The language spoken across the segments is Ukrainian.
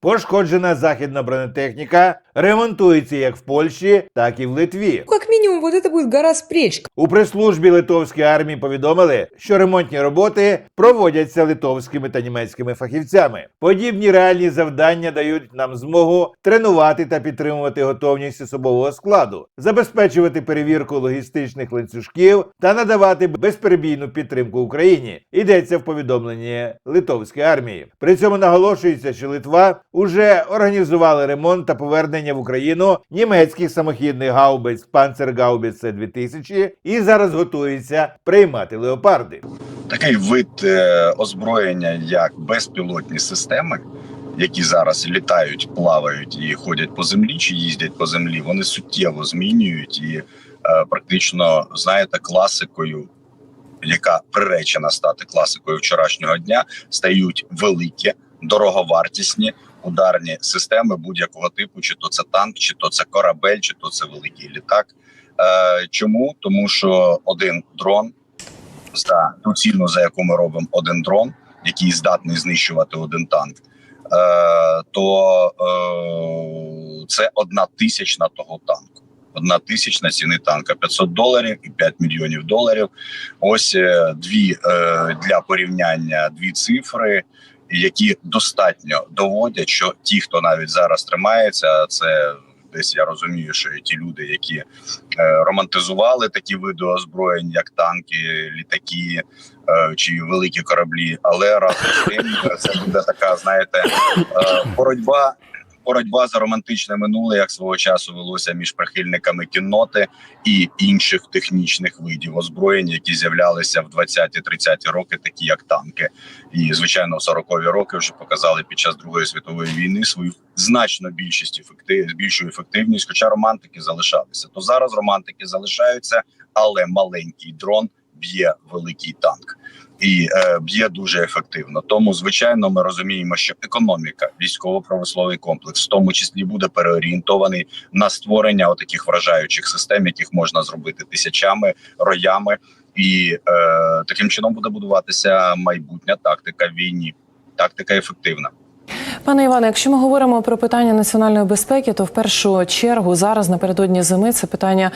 Пошкоджена західна бронетехніка ремонтується як в Польщі, так і в Литві. Минимум, вот это будет гора с плеч. У прес-службі литовської армії повідомили, що ремонтні роботи проводяться литовськими та німецькими фахівцями. Подібні реальні завдання дають нам змогу тренувати та підтримувати готовність особового складу, забезпечувати перевірку логістичних ланцюжків та надавати безперебійну підтримку Україні. Йдеться в повідомленні литовської армії. При цьому наголошується, що Литва уже організували ремонт та повернення в Україну німецьких самохідних гаубиць Панцергаубіце 2000 і зараз готується приймати леопарди. такий вид е, озброєння, як безпілотні системи, які зараз літають, плавають і ходять по землі, чи їздять по землі, вони суттєво змінюють і е, практично знаєте, класикою, яка приречена стати класикою вчорашнього дня, стають великі, дороговартісні. Ударні системи будь-якого типу, чи то це танк, чи то це корабель, чи то це великий літак. Е, чому? Тому що один дрон за ту ціну, за яку ми робимо один дрон, який здатний знищувати один танк, е, то е, це одна тисячна того танку. Одна тисячна ціни танка 500 доларів і 5 мільйонів доларів. Ось дві для порівняння дві цифри, які достатньо доводять, що ті, хто навіть зараз тримається, це десь я розумію, що і ті люди, які е, романтизували такі види озброєнь, як танки, літаки е, чи великі кораблі. Але разом з тим це буде така, знаєте, е, боротьба. Боротьба за романтичне минуле, як свого часу велося між прихильниками кінноти і інших технічних видів озброєнь, які з'являлися в 20-30 роки, такі як танки, і звичайно, в 40-ві роки вже показали під час Другої світової війни свою значно більшість ефектив, більшу ефективність, хоча романтики залишалися. То зараз романтики залишаються, але маленький дрон б'є великий танк і е, б'є дуже ефективно. Тому, звичайно, ми розуміємо, що економіка, військово-промисловий комплекс, в тому числі буде переорієнтований на створення отаких вражаючих систем, яких можна зробити тисячами роями, і е, таким чином буде будуватися майбутня тактика війні. Тактика ефективна. Пане Іване, якщо ми говоримо про питання національної безпеки, то в першу чергу зараз напередодні зими це питання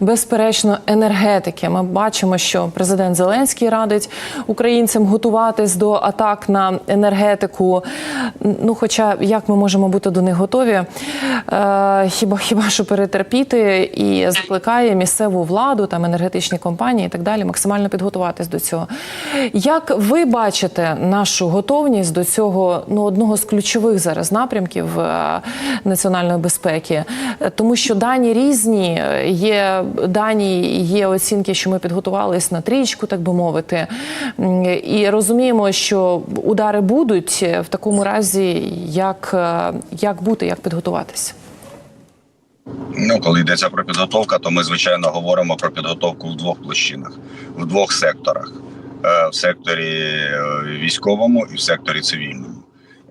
безперечно енергетики. Ми бачимо, що президент Зеленський радить українцям готуватись до атак на енергетику. Ну, хоча як ми можемо бути до них готові, е, хіба хіба що перетерпіти і закликає місцеву владу, там енергетичні компанії і так далі, максимально підготуватись до цього. Як ви бачите нашу готовність до цього ну одного з ключових зараз напрямків е, національної безпеки, Е, тому що дані різні, є дані, є оцінки, що ми підготувались на трічку, так би мовити, і розуміємо, що удари будуть е, в такому разі, як, як бути, як підготуватися. Ну, коли йдеться про підготовку, то ми звичайно говоримо про підготовку в двох площинах, в двох секторах: в секторі військовому і в секторі цивільному.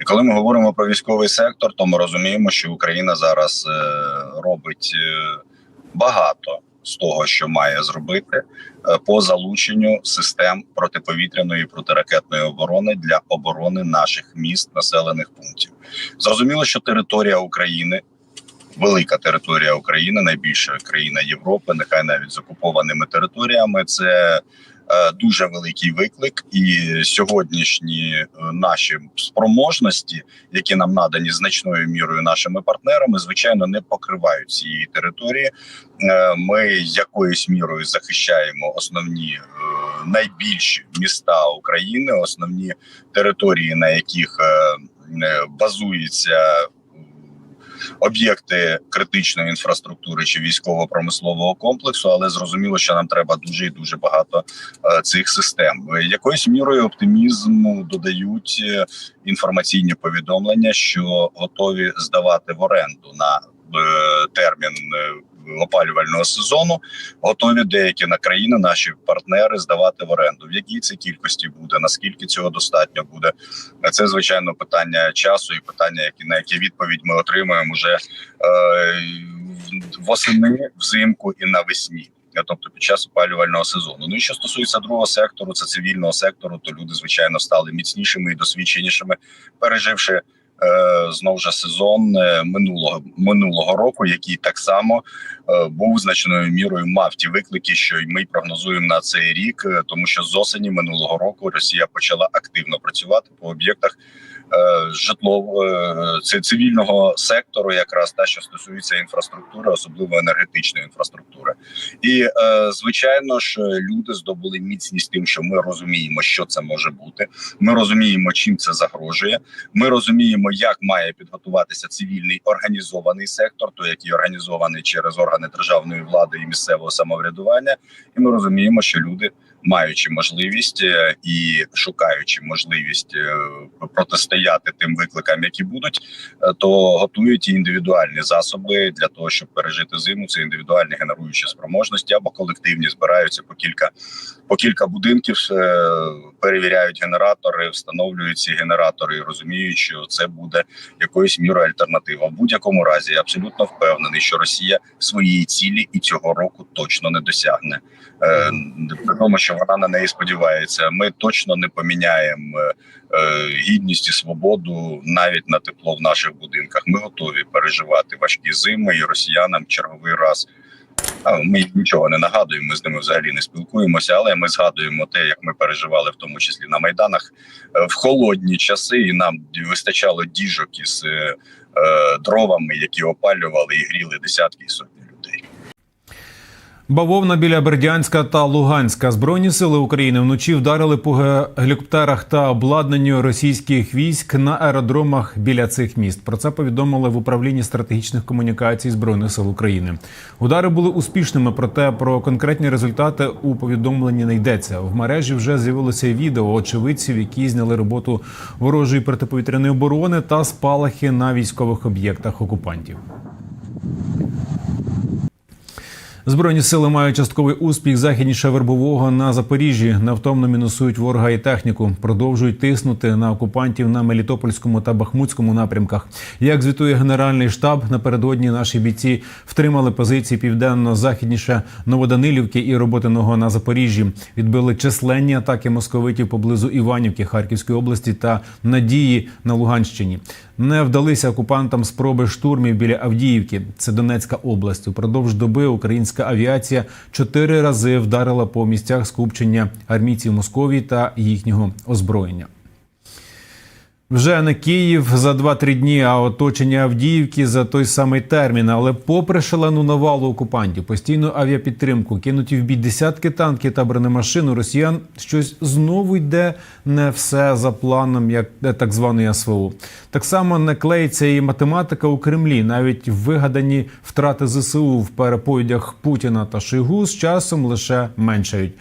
Коли ми говоримо про військовий сектор, то ми розуміємо, що Україна зараз е, робить е, багато з того, що має зробити, е, по залученню систем протиповітряної і протиракетної оборони для оборони наших міст, населених пунктів. Зрозуміло, що територія України велика територія України, найбільша країна Європи, нехай навіть з окупованими територіями. Це дуже великий виклик, і сьогоднішні е, наші спроможності, які нам надані значною мірою нашими партнерами, звичайно, не покривають цієї території. Е, Ми якоюсь мірою захищаємо основні е, найбільші міста України, основні території, на яких е, е, базується об'єкти критичної інфраструктури чи військово-промислового комплексу, але зрозуміло, що нам треба дуже і дуже багато е, цих систем. Е, Якоюсь мірою оптимізму додають е, інформаційні повідомлення, що готові здавати в оренду на термін. Опалювального сезону готові деякі на країни, наші партнери здавати в оренду. В якій це кількості буде, наскільки цього достатньо буде? Це звичайно питання часу і питання, які на які відповідь ми отримаємо вже е, восени, взимку і навесні. Е, Тобто під час опалювального сезону. Ну і що стосується другого сектору, це цивільного сектору, то люди звичайно стали міцнішими і досвідченішими, переживши е, знову ж сезон е, минулого минулого року, який так само е, був значною мірою мав ті виклики, що ми прогнозуємо на цей рік, тому що з осені минулого року Росія почала активно працювати по об'єктах е, житлового е, цивільного сектору, якраз та що стосується інфраструктури, особливо енергетичної інфраструктури. І е, звичайно ж, люди здобули міцність тим, що ми розуміємо, що це може бути. Ми розуміємо, чим це загрожує. Ми розуміємо, як має підготуватися цивільний організований сектор, той який організований через органи державної влади і місцевого самоврядування. І ми розуміємо, що люди, маючи можливість е, і шукаючи можливість е, протистояти тим викликам, які будуть, е, то готують і індивідуальні засоби для того, щоб пережити зиму. Це індивідуальні генеруючі спроможності або колективні збираються по кілька по кілька будинків, перевіряють генератори, встановлюють ці генератори, і розуміють, що це буде якоюсь мірою альтернатива. В будь-якому разі я абсолютно впевнений, що Росія своєї цілі і цього року точно не досягне. При тому, що вона на неї сподівається, ми точно не поміняємо е, е, гідність і свободу навіть на тепло в наших будинках. Ми готові переживати важкі зими і росіянам черговий раз. Ми нічого не нагадуємо, ми з ними взагалі не спілкуємося, але ми згадуємо те, як ми переживали, в тому числі на майданах е, в холодні часи, і нам вистачало діжок із дровами, які опалювали і гріли десятки і сотні. Бавовна біля Бердянська та Луганська збройні сили України вночі вдарили по гелікоптерах та обладнанню російських військ на аеродромах біля цих міст. Про це повідомили в управлінні стратегічних комунікацій збройних сил України. Удари були успішними, проте про конкретні результати у повідомленні не йдеться. В мережі вже з'явилося відео очевидців, які зняли роботу ворожої протиповітряної оборони та спалахи на військових об'єктах окупантів. Збройні сили мають частковий успіх західніше вербового на Запоріжжі. Невтомно мінусують ворога і техніку. Продовжують тиснути на окупантів на Мелітопольському та Бахмутському напрямках. Як звітує генеральний штаб, напередодні наші бійці втримали позиції південно-західніше Новоданилівки і Роботиного на Запоріжжі. Відбили численні атаки московитів поблизу Іванівки Харківської області та Надії на Луганщині. Не вдалися окупантам спроби штурмів біля Авдіївки. Це Донецька область. Упродовж доби українська авіація чотири рази вдарила по місцях скупчення армійців Московії та їхнього озброєння. Вже не Київ за 2-3 дні, а оточення Авдіївки за той самий термін. Але попри шалену навалу окупантів, постійну авіапідтримку, кинуті в бій десятки танків та бронемашин, у росіян щось знову йде не все за планом, як е, так званої СВО. Так само не клеїться і математика у Кремлі. Навіть вигадані втрати ЗСУ в переповідях Путіна та Шойгу з часом лише меншають.